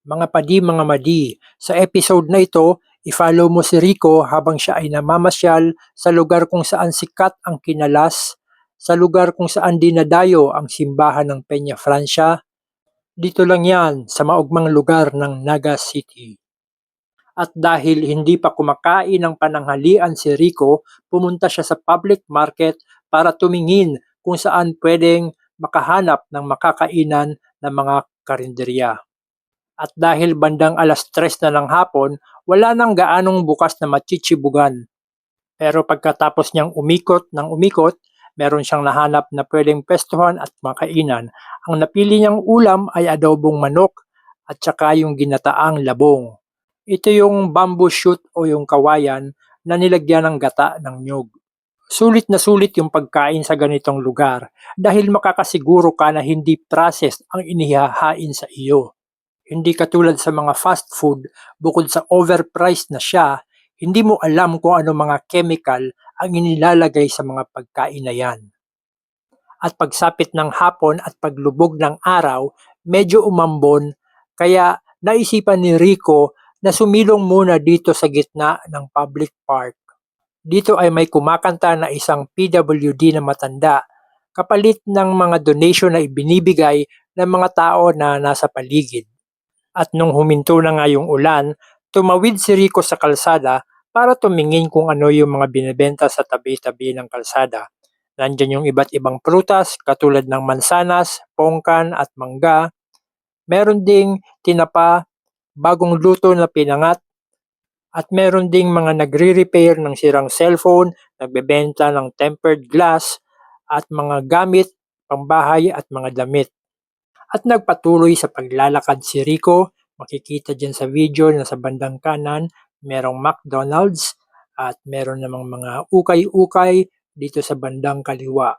Mga padi mga madi, sa episode na ito, i-follow mo si Rico habang siya ay namamasyal sa lugar kung saan sikat ang kinalas, sa lugar kung saan dinadayo ang simbahan ng Peña Francia. Dito lang yan sa maugmang lugar ng Naga City. At dahil hindi pa kumakain ng pananghalian si Rico, pumunta siya sa public market para tumingin kung saan pwedeng makahanap ng makakainan ng mga karinderya. At dahil bandang alas tres na ng hapon, wala nang gaanong bukas na machichibugan. Pero pagkatapos niyang umikot ng umikot, meron siyang nahanap na pwedeng pestuhan at makainan. Ang napili niyang ulam ay adobong manok at saka yung ginataang labong. Ito yung bamboo shoot o yung kawayan na nilagyan ng gata ng nyug. Sulit na sulit yung pagkain sa ganitong lugar dahil makakasiguro ka na hindi processed ang inihahain sa iyo. Hindi katulad sa mga fast food, bukod sa overpriced na siya, hindi mo alam kung ano mga chemical ang inilalagay sa mga pagkain na yan. At pagsapit ng hapon at paglubog ng araw, medyo umambon, kaya naisipan ni Rico na sumilong muna dito sa gitna ng public park. Dito ay may kumakanta na isang PWD na matanda, kapalit ng mga donation na ibinibigay ng mga tao na nasa paligid. At nung huminto na nga yung ulan, tumawid si Rico sa kalsada para tumingin kung ano yung mga binibenta sa tabi-tabi ng kalsada. Nandyan yung iba't ibang prutas katulad ng mansanas, pongkan at mangga. Meron ding tinapa, bagong luto na pinangat, at meron ding mga nagre-repair ng sirang cellphone, nagbebenta ng tempered glass, at mga gamit, pambahay at mga damit at nagpatuloy sa paglalakad si Rico. Makikita dyan sa video na sa bandang kanan, merong McDonald's at meron namang mga ukay-ukay dito sa bandang kaliwa.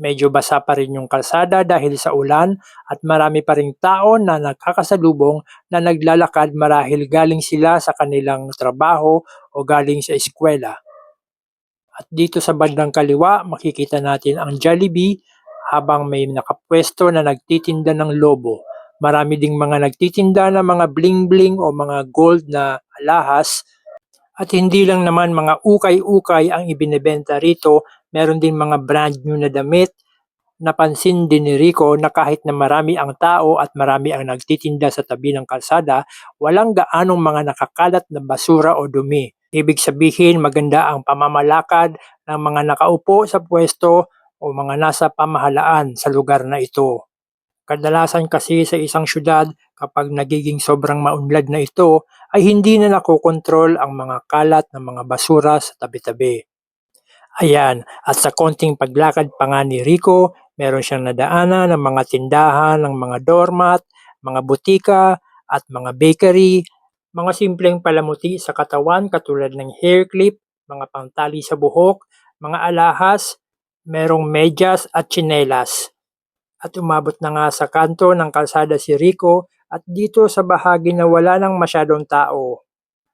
Medyo basa pa rin yung kalsada dahil sa ulan at marami pa ring tao na nagkakasalubong na naglalakad marahil galing sila sa kanilang trabaho o galing sa eskwela. At dito sa bandang kaliwa, makikita natin ang Jollibee habang may nakapwesto na nagtitinda ng lobo. Marami ding mga nagtitinda ng mga bling-bling o mga gold na alahas at hindi lang naman mga ukay-ukay ang ibinebenta rito, meron din mga brand new na damit. Napansin din ni Rico na kahit na marami ang tao at marami ang nagtitinda sa tabi ng kalsada, walang gaanong mga nakakalat na basura o dumi. Ibig sabihin maganda ang pamamalakad ng mga nakaupo sa pwesto o mga nasa pamahalaan sa lugar na ito. Kadalasan kasi sa isang syudad kapag nagiging sobrang maunlad na ito ay hindi na nakokontrol ang mga kalat ng mga basura sa tabi-tabi. Ayan, at sa konting paglakad pa nga ni Rico, meron siyang nadaanan ng mga tindahan ng mga doormat, mga butika, at mga bakery, mga simpleng palamuti sa katawan katulad ng hair clip, mga pangtali sa buhok, mga alahas, merong medyas at tsinelas. At umabot na nga sa kanto ng kalsada si Rico at dito sa bahagi na wala nang masyadong tao.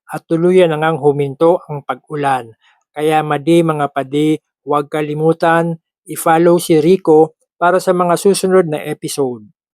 At tuluyan na ngang huminto ang pag-ulan. Kaya madi mga padi, huwag kalimutan i-follow si Rico para sa mga susunod na episode.